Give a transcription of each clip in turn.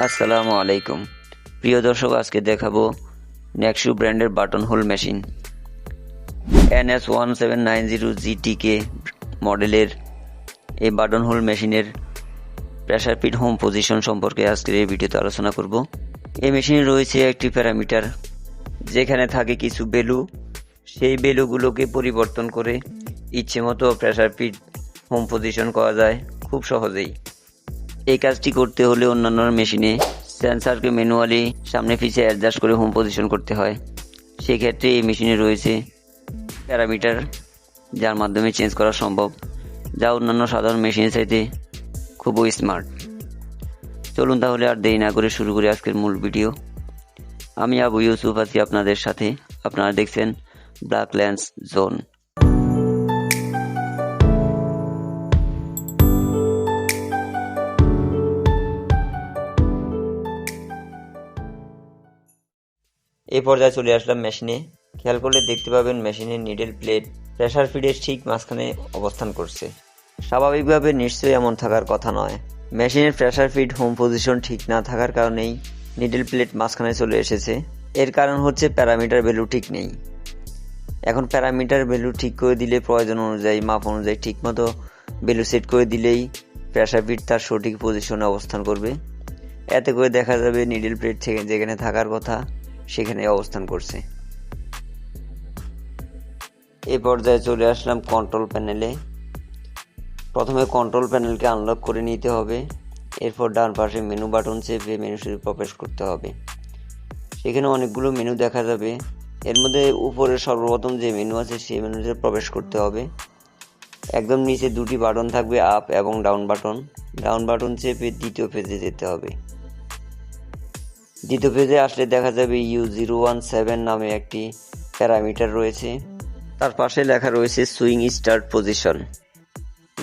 আসসালামু আলাইকুম। প্রিয় দর্শক, আজকে দেখাবো নেক্সু ব্র্যান্ডের buttonhole machine. NS one seven nine zero GTK মডেলের এই বাটন হোল মেশিনের প্রেশার পিট হোম পজিশন সম্পর্কে আজকের এই ভিডিওতে আলোচনা করব। এই মেশিনে রয়েছে একটি প্যারামিটার, যেখানে থাকে কিছু বেলু সেই বেলুগুলোকে পরিবর্তন করে ইচ্ছে মতো প্রেশার পিট হোম পজিশন করা যায় খুব সহজেই। এই কাজটি করতে হলে অন্যান্য মেশিনে সেন্সারকে ম্যানুয়ালি সামনে পিছিয়ে অ্যাডজাস্ট করে হোম পজিশন করতে হয়। সেক্ষেত্রে এই মেশিনে রয়েছে প্যারামিটার যার মাধ্যমে চেঞ্জ করা সম্ভব, যা অন্যান্য সাধারণ মেশিনের চাইতে খুবই স্মার্ট চলুন তাহলে আর দেরি না করে শুরু করি আজকের মূল ভিডিও আমি আবু ইউসুফ আছি আপনাদের সাথে। আপনারা দেখছেন ব্ল্যাক ল্যান্স জোন এই পর্যায়ে চলে আসলাম মেশিনে। খেয়াল করলে দেখতে পাবেন মেশিনের নিডেল প্লেট প্রেশার ফিডের ঠিক মাঝখানে অবস্থান করছে। স্বাভাবিকভাবে নিশ্চয়ই এমন থাকার কথা নয়। মেশিনের প্রেশার ফিড হোম পজিশন ঠিক না থাকার কারণেই নিডেল প্লেট মাঝখানে চলে এসেছে। এর কারণ হচ্ছে প্যারামিটার ভ্যালু ঠিক নেই। এখন প্যারামিটার ভ্যালু ঠিক করে দিলে প্রয়োজন অনুযায়ী, মাপ অনুযায়ী ঠিকমতো ভ্যালু সেট করে দিলেই প্রেশার ফিট তার সঠিক পজিশনে অবস্থান করবে। এতে করে দেখা যাবে নিডেল প্লেট থেকে যেখানে থাকার কথা সেখানে অবস্থান করছে। এই পর্যায়ে চলে আসলাম কন্ট্রোল প্যানেলে প্রথমে কন্ট্রোল প্যানেলকে আনলক করে নিতে হবে। এরপর ডান পাশে মেনু বাটন চেপে মেনু শুরু প্রবেশ করতে হবে। সেখানে অনেকগুলো মেনু দেখা যাবে। এর মধ্যে উপরে সর্বপ্রথম যে মেনু আছে, সেই মেনুতে প্রবেশ করতে হবে। একদম নিচে দুটি বাটন থাকবে আপ এবং ডাউন বাটন ডাউন বাটন চেপে দ্বিতীয় পেজে যেতে হবে। দ্বিতীয় পেজে আসলে দেখা যাবে ইউ জিরো ওয়ান সেভেন নামে একটি প্যারামিটার রয়েছে। তার পাশে লেখা রয়েছে সুইং স্টার্ট পজিশন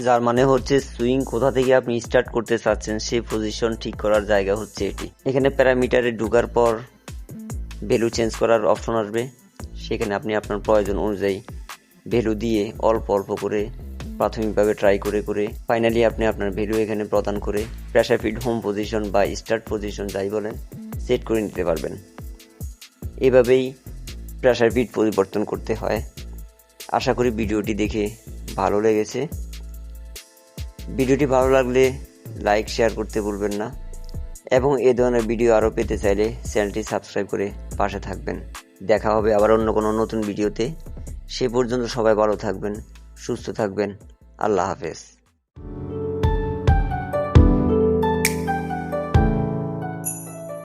যার মানে হচ্ছে সুইং কোথা থেকে আপনি স্টার্ট করতে চাচ্ছেন, সেই পজিশন ঠিক করার জায়গা হচ্ছে এটি। এখানে প্যারামিটারে ঢোকার পর ভ্যালু চেঞ্জ করার অপশন আসবে। সেখানে আপনি আপনার প্রয়োজন অনুযায়ী ভ্যালু দিয়ে অল্প অল্প করে প্রাথমিকভাবে ট্রাই করে করে ফাইনালি আপনি আপনার ভ্যালু এখানে প্রদান করে প্রেশার ফিড হোম পজিশন বা স্টার্ট পজিশন যাই বলেন সেট করে নিতে পারবেন। এভাবেই প্রেশার বিট পরিবর্তন করতে হয়। আশা করি ভিডিওটি দেখে ভালো লেগেছে। ভিডিওটি ভালো লাগলে লাইক, শেয়ার করতে ভুলবেন না। এবং এ ধরনের ভিডিও আরও পেতে চাইলে চ্যানেলটি সাবস্ক্রাইব করে পাশে থাকবেন। দেখা হবে আবার অন্য কোনো নতুন ভিডিওতে। সে পর্যন্ত সবাই ভালো থাকবেন, সুস্থ থাকবেন। আল্লাহ হাফেজ।